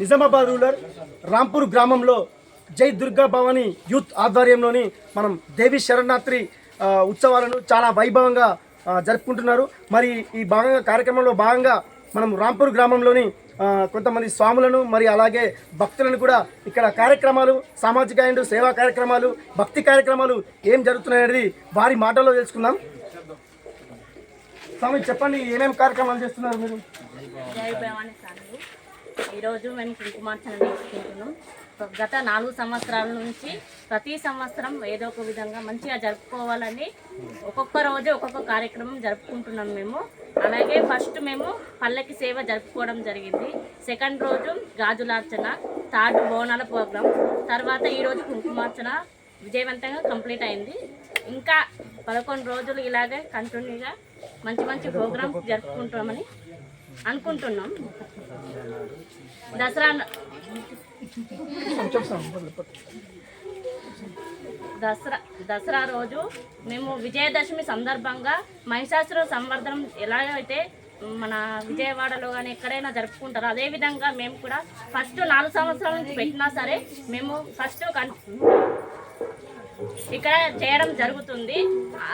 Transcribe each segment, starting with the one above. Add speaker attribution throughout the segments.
Speaker 1: Nizamabad rural Rampur గ్రామంలో జై Durga Bhavani youth ఆధ్వర్యంలోని మనం దేవి శరణాత్రి ఉత్సవాలను చాలా వైభవంగా జరుపుకుంటున్నారు. మరి ఈ భాగంగా కార్యక్రమంలో భాగంగా మనం రాంపూర్ గ్రామంలోని కొంతమంది స్వాములను మరి అలాగే భక్తులను కూడా ఇక్కడ కార్యక్రమాలు సామాజిక అండ్ సేవా కార్యక్రమాలు భక్తి కార్యక్రమాలు ఏం జరుగుతున్నాయనేది వారి మాటల్లో తెలుసుకుందాం. స్వామి చెప్పండి ఏమేమి కార్యక్రమాలు చేస్తున్నారు మీరు?
Speaker 2: ఈరోజు మేము కుంకుమార్చన చేసుకుంటున్నాం గత నాలుగు సంవత్సరాల నుంచి ప్రతి సంవత్సరం ఏదో ఒక విధంగా మంచిగా జరుపుకోవాలని ఒక్కొక్క రోజు ఒక్కొక్క కార్యక్రమం జరుపుకుంటున్నాం మేము. అలాగే ఫస్ట్ మేము పల్లకి సేవ జరుపుకోవడం జరిగింది. సెకండ్ రోజు గాజులార్చన థర్డ్ బోనాల ప్రోగ్రాం తర్వాత ఈరోజు కుంకుమార్చన విజయవంతంగా కంప్లీట్ అయింది. ఇంకా పదకొండు రోజులు ఇలాగే కంటిన్యూగా మంచి మంచి ప్రోగ్రామ్స్ జరుపుకుంటామని అనుకుంటున్నాం. దసరా దసరా దసరా రోజు మేము విజయదశమి సందర్భంగా మహిషాసుర సంవర్ధనం ఎలాగైతే మన విజయవాడలో కానీ ఎక్కడైనా జరుపుకుంటారో అదేవిధంగా మేము కూడా ఫస్ట్ నాలుగు సంవత్సరాల నుంచి పెట్టినా సరే మేము ఫస్ట్ కన్ ఇక్కడ చేయడం జరుగుతుంది.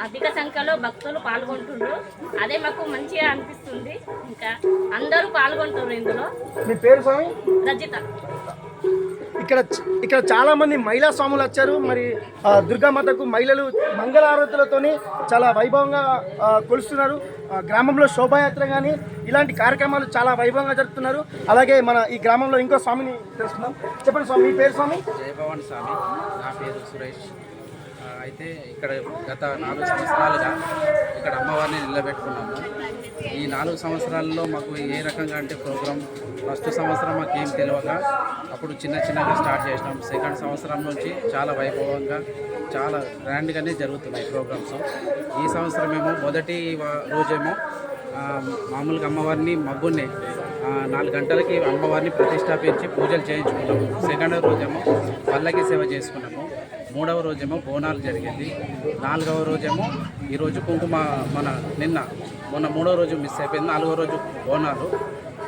Speaker 2: అధిక సంఖ్యలో భక్తులు పాల్గొంటున్నారు అదే మాకు మంచిగా అనిపిస్తుంది. ఇంకా అందరూ పాల్గొంటున్నారు ఇందులో.
Speaker 1: మీ పేరు స్వామి?
Speaker 2: రజిత.
Speaker 1: ఇక్కడ ఇక్కడ చాలా మంది మహిళా స్వాములు వచ్చారు. మరి దుర్గామాతకు మహిళలు మంగళారతులతోని చాలా వైభవంగా కొలుస్తున్నారు. గ్రామంలో శోభాయాత్ర కానీ ఇలాంటి కార్యక్రమాలు చాలా వైభవంగా జరుపుతున్నారు. అలాగే మన ఈ గ్రామంలో ఇంకో స్వామిని తెలుసుకుందాం. చెప్పండి స్వామి మీ పేరు స్వామి?
Speaker 3: జయభవాన్ స్వామి. నా పేరు సురేష్. అయితే ఇక్కడ గత నాలుగు సంవత్సరాలుగా ఇక్కడ అమ్మవారిని నిలబెట్టుకున్నాము. ఈ నాలుగు సంవత్సరాల్లో మాకు ఏ రకంగా అంటే ప్రోగ్రామ్ ఫస్ట్ సంవత్సరం మాకు ఏం తెలియక అప్పుడు చిన్న చిన్నగా స్టార్ట్ చేసినాం. సెకండ్ సంవత్సరం నుంచి చాలా వైభవంగా చాలా గ్రాండ్గానే జరుగుతున్నాయి ప్రోగ్రామ్స్. ఈ సంవత్సరం ఏమో మొదటి రోజేమో మామూలుగా అమ్మవారిని మగ్గుని నాలుగు గంటలకి అమ్మవారిని ప్రతిష్టాపించి పూజలు చేయించుకున్నాము సెకండ్ రోజేమో పల్లకి సేవ చేసుకున్నాము మూడవ రోజేమో బోనాలు జరిగింది. నాలుగవ రోజేమో ఈరోజు కుంకుమ మన నిన్న మొన్న మూడవ రోజు మిస్ అయిపోయింది. నాలుగవ రోజు బోనాలు.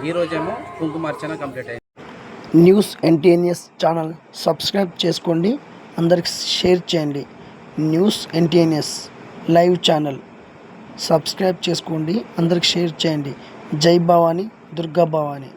Speaker 3: ఈ రోజేమో కుంకుమార్చన కంప్లీట్ అయింది.
Speaker 4: న్యూస్ ఎన్టీఎన్ఎస్ ఛానల్ సబ్స్క్రైబ్ చేసుకోండి. అందరికి షేర్ చేయండి. News NTNS live channel subscribe చేసుకోండి. అందరికి షేర్ చేయండి. జై భవానీ. దుర్గా భవానీ